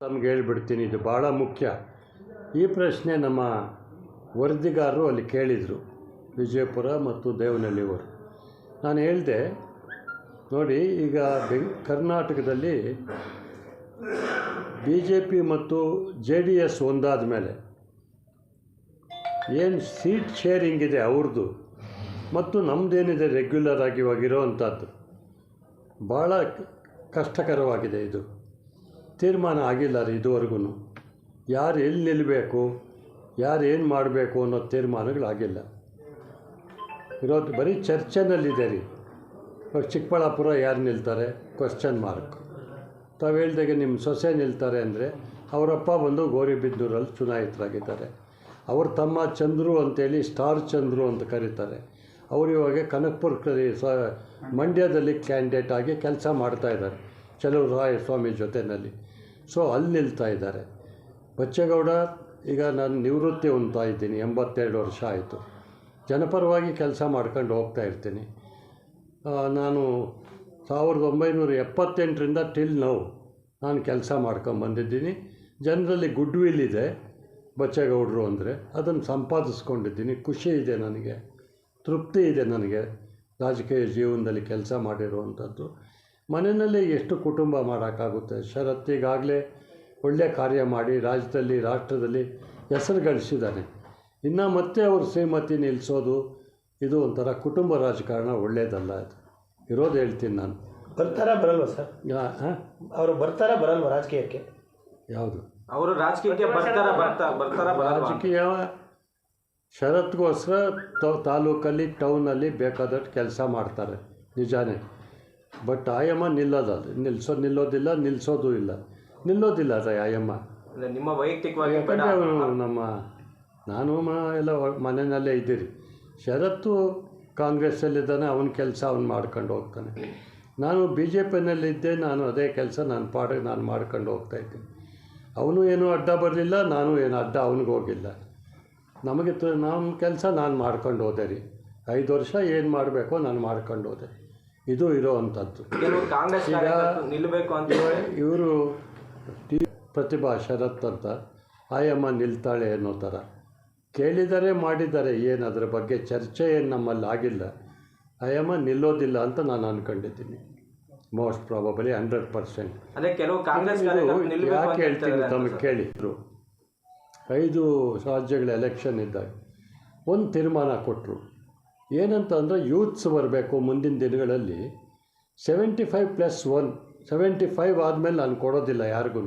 ತಮ್ಗೆ ಹೇಳ್ಬಿಡ್ತೀನಿ, ಇದು ಭಾಳ ಮುಖ್ಯ. ಈ ಪ್ರಶ್ನೆ ನಮ್ಮ ವರದಿಗಾರರು ಅಲ್ಲಿ ಕೇಳಿದರು, ವಿಜಯಪುರ ಮತ್ತು ದೇವನಹಳ್ಳಿಯವರು. ನಾನು ಹೇಳಿದೆ, ನೋಡಿ, ಈಗ ಬೆಂಗ್, ಕರ್ನಾಟಕದಲ್ಲಿ ಬಿ ಜೆ ಪಿ ಮತ್ತು ಜೆ ಡಿ ಎಸ್ ಒಂದಾದ ಮೇಲೆ ಏನು ಸೀಟ್ ಶೇರಿಂಗ್ ಇದೆ ಅವ್ರದ್ದು ಮತ್ತು ನಮ್ಮದೇನಿದೆ ರೆಗ್ಯುಲರ್ ಆಗಿ ಇವಾಗಿರೋವಂಥದ್ದು ಭಾಳ ಕಷ್ಟಕರವಾಗಿದೆ ಇದು. ತೀರ್ಮಾನ ಆಗಿಲ್ಲ ರೀ ಇದುವರೆಗೂ. ಯಾರು ಎಲ್ಲಿ ನಿಲ್ಲಬೇಕು ಯಾರು ಏನು ಮಾಡಬೇಕು ಅನ್ನೋ ತೀರ್ಮಾನಗಳಾಗಿಲ್ಲ. ಇರೋದು ಬರೀ ಚರ್ಚೆನಲ್ಲಿದೆ ರೀ. ಇವಾಗ ಚಿಕ್ಕಬಳ್ಳಾಪುರ ಯಾರು ನಿಲ್ತಾರೆ? ಕ್ವಶನ್ ಮಾರ್ಕ್ ತಾವು ಹೇಳ್ದಾಗೆ ನಿಮ್ಮ ಸೊಸೆ ನಿಲ್ತಾರೆ ಅಂದರೆ ಅವರಪ್ಪ ಬಂದು ಗೌರಿಬಿದ್ದೂರಲ್ಲಿ ಚುನಾಯಿತರಾಗಿದ್ದಾರೆ. ಅವರು ತಮ್ಮ ಚಂದ್ರು ಅಂತೇಳಿ ಸ್ಟಾರ್ ಚಂದ್ರು ಅಂತ ಕರೀತಾರೆ. ಅವರು ಇವಾಗ ಕನಕಪುರ ಸ ಮಂಡ್ಯದಲ್ಲಿ ಕ್ಯಾಂಡಿಡೇಟ್ ಆಗಿ ಕೆಲಸ ಮಾಡ್ತಾಯಿದ್ದಾರೆ ಚಲುವ ರಾಯ ಸ್ವಾಮಿ ಜೊತೆಯಲ್ಲಿ ಸೊ ಅಲ್ಲಿ ನಿಲ್ತಾ ಇದ್ದಾರೆ. ಬಚ್ಚೇಗೌಡ, ಈಗ ನಾನು ನಿವೃತ್ತಿ ಹೊಂದ್ತಾ ಇದ್ದೀನಿ, ಎಂಬತ್ತೆರಡು ವರ್ಷ ಆಯಿತು. ಜನಪರವಾಗಿ ಕೆಲಸ ಮಾಡ್ಕೊಂಡು ಹೋಗ್ತಾ ಇರ್ತೀನಿ. ನಾನು ಸಾವಿರದ ಒಂಬೈನೂರ ಎಪ್ಪತ್ತೆಂಟರಿಂದ ಟಿಲ್ ನೌ ನಾನು ಕೆಲಸ ಮಾಡ್ಕೊಂಬಂದಿದ್ದೀನಿ ಜನರಲ್ಲಿ ಗುಡ್ ವಿಲ್ ಇದೆ ಬಚ್ಚೇಗೌಡರು ಅಂದರೆ, ಅದನ್ನು ಸಂಪಾದಿಸ್ಕೊಂಡಿದ್ದೀನಿ. ಖುಷಿ ಇದೆ ನನಗೆ, ತೃಪ್ತಿ ಇದೆ ನನಗೆ ರಾಜಕೀಯ ಜೀವನದಲ್ಲಿ ಕೆಲಸ ಮಾಡಿರುವಂಥದ್ದು. ಮನೆಯಲ್ಲೇ ಎಷ್ಟು ಕುಟುಂಬ ಮಾಡೋಕ್ಕಾಗುತ್ತೆ? ಶರತ್ ಈಗಾಗಲೇ ಒಳ್ಳೆಯ ಕಾರ್ಯ ಮಾಡಿ ರಾಜ್ಯದಲ್ಲಿ ರಾಷ್ಟ್ರದಲ್ಲಿ ಹೆಸರು ಗಳಿಸಿದ್ದಾನೆ ಇನ್ನು ಮತ್ತೆ ಅವರು ಶ್ರೀಮತಿ ನಿಲ್ಲಿಸೋದು ಇದು ಒಂಥರ ಕುಟುಂಬ ರಾಜಕಾರಣ ಒಳ್ಳೆಯದಲ್ಲ ಅದು. ಇರೋದು ಹೇಳ್ತೀನಿ ನಾನು. ಬರ್ತಾರಾ ಬರಲ್ವ ಸರ್? ಹಾಂ? ಅವರು ಬರ್ತಾರಾ ಬರಲ್ವ ರಾಜಕೀಯಕ್ಕೆ? ಯಾವುದು? ಅವರು ರಾಜಕೀಯಕ್ಕೆ ಬರ್ತಾರ ಬರ್ತಾ ಬರ್ತಾರ. ರಾಜಕೀಯ ಷರತ್ಗೋಸ್ಕರ ತ- ತಾಲೂಕಲ್ಲಿ ಟೌನಲ್ಲಿ ಬೇಕಾದಷ್ಟು ಕೆಲಸ ಮಾಡ್ತಾರೆ. ನಿಜಾನೇ. ಬಟ್ ಆಯಮ್ಮ ಅದು ನಿಲ್ಸೋ ನಿಲ್ಲೋದಿಲ್ಲ ನಿಲ್ಸೋದು ಇಲ್ಲ. ನಿಲ್ಲೋದಿಲ್ಲ ಅದ ಆಯಮ್ಮ. ಅಂದ್ರೆ ನಿಮ್ಮ ವೈಯಕ್ತಿಕವಾಗಿ ಬೇಡ. ಯಾಕಂದರೆ ಅವನು ನಮ್ಮ ನಾನು ಮ ಎಲ್ಲ ಮನೆಯಲ್ಲೇ ಇದ್ದೀರಿ. ಶರತ್ತು ಕಾಂಗ್ರೆಸ್ಸಲ್ಲಿದ್ದಾನೆ ಅವನ ಕೆಲಸ ಅವ್ನು ಮಾಡ್ಕೊಂಡು ಹೋಗ್ತಾನೆ. ನಾನು ಬಿ ಜೆ ಪಿನಲ್ಲಿದ್ದೆ ನಾನು ಅದೇ ಕೆಲಸ ನಾನು ಪಾಡ ನಾನು ಮಾಡ್ಕೊಂಡು ಹೋಗ್ತಾ ಇದ್ದೀನಿ ಅವನು ಏನೂ ಅಡ್ಡ ಬರಲಿಲ್ಲ ನಾನು ಏನು ಅಡ್ಡ ಅವನಿಗೆ ಹೋಗಿಲ್ಲ. ನಮಗೆ ತ ನಮ್ಮ ಕೆಲಸ ನಾನು ಮಾಡ್ಕೊಂಡು ಹೋದೆ ರೀ. ಐದು ವರ್ಷ ಏನು ಮಾಡಬೇಕೋ ನಾನು ಮಾಡ್ಕೊಂಡು ಹೋದೆ ಇದು ಇರೋ ಅಂಥದ್ದು ಕೆಲವು ಕಾಂಗ್ರೆಸ್ ಈಗ- ನಿಲ್ಲಬೇಕು ಅಂತ ಹೇಳಿ. ಇವರು ಟಿ ಪ್ರತಿಭಾ ಶರತ್ ಅಂತ ಆಯಮ್ಮ ನಿಲ್ತಾಳೆ ಅನ್ನೋ ಥರ ಕೇಳಿದರೆ ಮಾಡಿದ್ದಾರೆ ಏನು ಅದರ ಬಗ್ಗೆ ಚರ್ಚೆ ಏನು ನಮ್ಮಲ್ಲಿ ಆಗಿಲ್ಲ. ಆಯಮ್ಮ ನಿಲ್ಲೋದಿಲ್ಲ ಅಂತ ನಾನು ಅಂದ್ಕೊಂಡಿದ್ದೀನಿ ಮೋಸ್ಟ್ ಪ್ರಾಬಬಲಿ ಹಂಡ್ರೆಡ್ ಪರ್ಸೆಂಟ್ ಅದೇ ಕೆಲವು ಕಾಂಗ್ರೆಸ್ ಯಾಕೆ ಹೇಳ್ತೀನಿ ಹೇಳ್ತಾರೆ ತಮಗೆ ಕೇಳಿದ್ರು. ಐದು ರಾಜ್ಯಗಳ ಎಲೆಕ್ಷನ್ ಇದ್ದಾಗ ಒಂದು ತೀರ್ಮಾನ ಕೊಟ್ಟರು ಏನಂತ ಅಂದರೆ ಯೂತ್ಸ್ ಬರಬೇಕು ಮುಂದಿನ ದಿನಗಳಲ್ಲಿ. Seventy five plus one seventy five ಆದಮೇಲೆ ನಾನು ಕೊಡೋದಿಲ್ಲ ಯಾರಿಗೂ